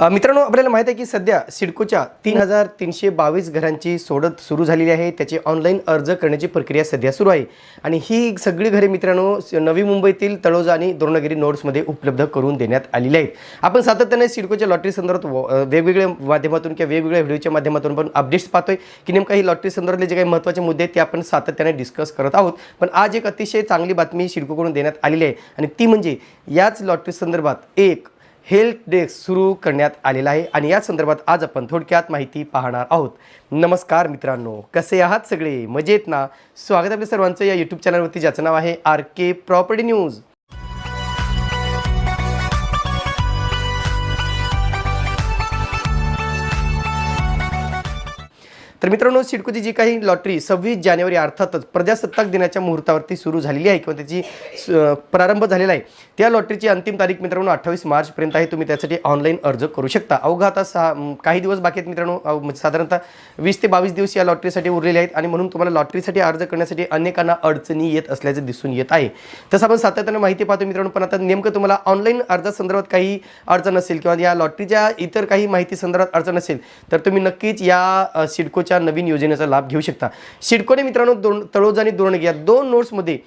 मित्रांनो आपल्याला माहीत आहे की सध्या सिडकोच्या तीन हजार तीनशे बावीस घरांची सोडत सुरू झालेली आहे. त्याची ऑनलाईन अर्ज करण्याची प्रक्रिया सध्या सुरू आहे. आणि ही सगळी घरे मित्रांनो स- नवी मुंबईतील तळोजा आणि द्रोणगिरी नोड्समध्ये उपलब्ध करून देण्यात आलेली आहेत. आपण सातत्याने सिडकोच्या लॉटरी संदर्भात व- वेगवेगळ्या माध्यमातून किंवा वेगवेगळ्या व्हिडिओच्या माध्यमातून पण अपडेट्स पाहतोय की नेमका ही लॉटरी संदर्भातले जे काही महत्त्वाचे मुद्दे आहेत ते आपण सातत्याने डिस्कस करत आहोत. पण आज एक अतिशय चांगली बातमी सिडकोकडून देण्यात आलेली आहे. आणि ती म्हणजे याच लॉटरी संदर्भात एक हेल्प डेस्क सुरू करण्यात आलेला आहे आणि या संदर्भात आज आपण थोडक्यात माहिती पाहणार आहोत. नमस्कार मित्रांनो कसे आहात सगळे? मजेत ना? स्वागत आपल्या सर्वांचं या यूट्यूब चॅनलवरती ज्याचं नाव आहे आर के प्रॉपर्टी न्यूज तर मित्रांनो सिडकोची जी काही लॉटरी सव्वीस जानेवारी अर्थातच प्रजासत्ताक दिनाच्या मुहूर्तावरती सुरू झालेली आहे किंवा त्याची स- प्रारंभ झालेला आहे त्या लॉटरीची अंतिम तारीख मित्रांनो अठ्ठावीस मार्चपर्यंत आहे. तुम्ही त्यासाठी ऑनलाईन अर्ज करू शकता. अवघा आता सहा काही दिवस बाकी आहेत मित्रांनो. म्हणजे साधारणतः वीस ते बावीस दिवस या लॉटरीसाठी उरलेले आहेत आणि म्हणून तुम्हाला लॉटरीसाठी अर्ज करण्यासाठी अनेकांना अडचणी येत असल्याचं दिसून येत आहे. तसं आपण सातत्यानं माहिती पाहतो मित्रांनो पण आता नेमकं तुम्हाला ऑनलाईन अर्जासंदर्भात काही अडचण असेल किंवा या लॉटरीच्या इतर काही माहिती संदर्भात अडचण असेल तर तुम्ही नक्कीच या सिडको सिडकोच्या नवीन योजनेचा लाभ घेऊ शकता. सिडकोने मित्रांनो दोन तळोजा आणि दोरणे या दोन नोट्समध्ये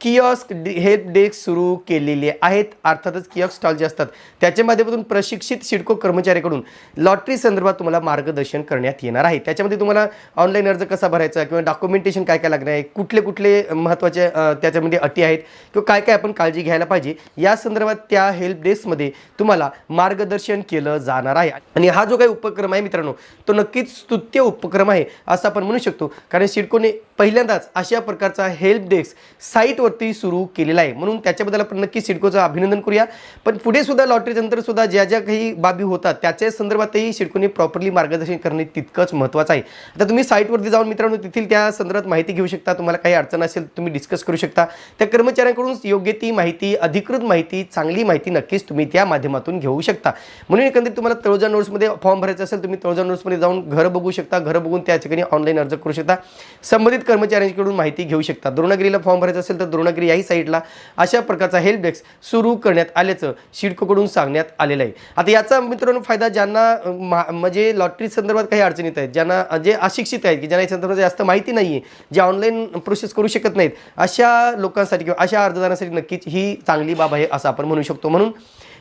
किऑस्क हेल्प डेस्क सुरू केलेले आहेत. अर्थातच किऑक्स स्टॉल जे असतात त्याच्या माध्यमातून प्रशिक्षित सिडको कर्मचाऱ्याकडून लॉटरी संदर्भात तुम्हाला मार्गदर्शन करण्यात येणार आहे. त्याच्यामध्ये तुम्हाला ऑनलाईन अर्ज कसा भरायचा किंवा डॉक्युमेंटेशन काय काय लागणार आहे कुठले कुठले महत्त्वाचे त्याच्यामध्ये अटी आहेत किंवा काय काय आपण काळजी घ्यायला पाहिजे या संदर्भात त्या हेल्प डेस्कमध्ये तुम्हाला मार्गदर्शन केलं जाणार आहे. आणि हा जो काही उपक्रम आहे मित्रांनो तो नक्कीच स्तुत्य उपक्रम आहे असं आपण म्हणू शकतो. कारण सिडकोने पहिल्यांदाच अशा प्रकारचा हेल्प डेस्क साईटवरती सुरू केलेला आहे. म्हणून त्याच्याबद्दल आपण नक्की सिडकोचं अभिनंदन करूया. पण पुढे सुद्धा लॉटरी सुद्धा ज्या ज्या काही बाबी होतात त्याच्या संदर्भातही सिडकोने प्रॉपरली मार्गदर्शन करणे तितकंच महत्त्वाचं आहे. आता तुम्ही साईटवरती जाऊन मित्रांनो तेथील त्या संदर्भात माहिती घेऊ शकता. तुम्हाला काही अडचण असेल तुम्ही डिस्कस करू शकता. त्या कर्मचाऱ्यांकडून योग्य ती माहिती अधिकृत माहिती चांगली माहिती नक्कीच तुम्ही त्या माध्यमातून घेऊ शकता. म्हणून एकंदरीत तुम्हाला तळोजा नोट्समध्ये फॉर्म भरायचा असेल तुम्ही तळोजा नोट्समध्ये जाऊन घर बघू शकता. घर बघून त्या ठिकाणी ऑनलाईन अर्ज करू शकता. संबंधित कर्मचाऱ्यांकडून माहिती घेऊ शकता. द्रोणगिरीला फॉर्म भरायचा असेल तर द्रोणगिरी याही साईडला अशा प्रकारचा हेल्प डेस्क सुरू करण्यात आल्याचं शिडकोकडून सांगण्यात आलेलं आहे. आता याचा मित्रांनो फायदा ज्यांना म्हणजे लॉटरी संदर्भात काही अडचणी येत आहेत ज्यांना जे अशिक्षित आहेत की ज्यांना या संदर्भात जास्त माहिती नाही आहे जे ऑनलाईन प्रोसेस करू शकत नाहीत अशा लोकांसाठी किंवा अशा अर्जदारांसाठी नक्कीच ही चांगली बाब आहे असं आपण म्हणू शकतो. म्हणून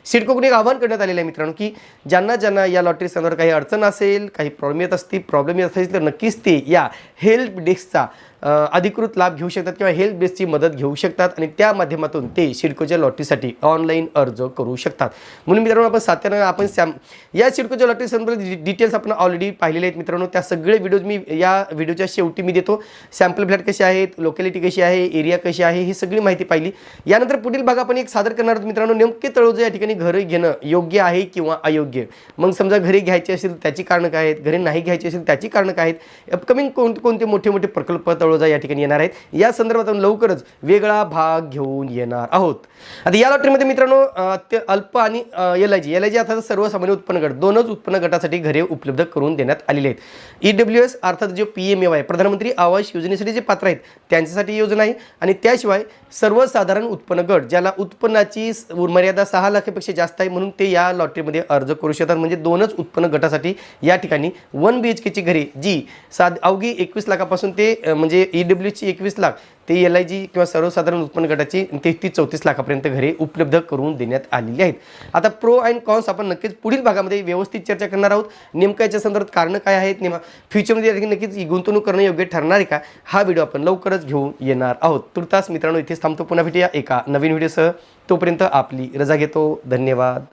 सिडकोकडून एक आवाहन करण्यात आलेलं आहे मित्रांनो की ज्यांना ज्यांना या लॉटरी संदर्भात काही अडचण असेल काही प्रॉब्लेम येत असतील प्रॉब्लेम येत असतील तर नक्कीच ते या हेल्प डेस्कचा अधिकृत लाभ घेऊ शकतात किंवा हेल्थ बेसची मदत घेऊ शकतात आणि त्या माध्यमातून ते सिडकोच्या लॉटरीसाठी ऑनलाईन अर्ज करू शकतात. म्हणून मित्रांनो आपण सातत्यानं आपण सॅम या सिडकोच्या लॉटरी संदर्भात डिटेल्स आपण ऑलरेडी पाहिलेले आहेत मित्रांनो. त्या सगळे व्हिडिओज मी या व्हिडिओच्या शेवटी मी देतो. सॅम्पल फ्लॅट कसे आहेत लोकॅलिटी कशी आहे एरिया कशी आहे ही सगळी माहिती पाहिली. यानंतर पुढील भाग आपण एक सादर करणार आहोत मित्रांनो. नेमके तळोजा या ठिकाणी घरं घेणं योग्य आहे किंवा अयोग्य? मग समजा घरी घ्यायची असेल त्याची कारणं काय आहेत? घरी नाही घ्यायची असेल त्याची कारणं काय आहेत? अपकमिंग कोण कोणते मोठे मोठे प्रकल्प तळोजा या ठिकाणी येणार आहेत. या संदर्भात आपण लवकरच वेगळा भाग घेऊन येणार आहोत. आता या लॉटरीमध्ये मित्रांनो ते अल्प आणि L I G. L I G अर्थात सर्वसामान्य उत्पन्न गट. दोनच उत्पन्न गटासाठी घरे उपलब्ध करून देण्यात आलेले आहेत. ई डब्ल्यू एस अर्थात J P M A Y प्रधानमंत्री आवास योजनेसाठी जे पात्र आहेत त्यांच्यासाठी योजना आहे आणि त्याशिवाय सर्वसाधारण उत्पन्न गट ज्याला उत्पन्नाची मर्यादा सहा लाखापेक्षा जास्त आहे म्हणून ते या लॉटरीमध्ये अर्ज करू शकतात. म्हणजे दोनच उत्पन्न गटासाठी या ठिकाणी वन बी एच केची घरे जी साध अवघी एकवीस लाखापासून ते म्हणजे म्हणजे ई डब्ल्यूची एकवीस लाख ते एल आय जी किंवा सर्वसाधारण उत्पन्न गटाची तेहतीस चौतीस लाखापर्यंत घरे उपलब्ध करून देण्यात आलेली आहेत. आता प्रो अँड कॉन्स आपण नक्कीच पुढील भागामध्ये व्यवस्थित चर्चा करणार आहोत. नेमकं याच्या संदर्भात कारणं काय आहेत नेमा फ्युचरमध्ये या नक्कीच गुंतवणूक करणं योग्य ठरणार आहे का हा व्हिडिओ आपण लवकरच घेऊन येणार आहोत. तुर्तास मित्रांनो इथेच थांबतो. पुन्हा भेटूया एका नवीन व्हिडिओसह तोपर्यंत आपली रजा घेतो. धन्यवाद.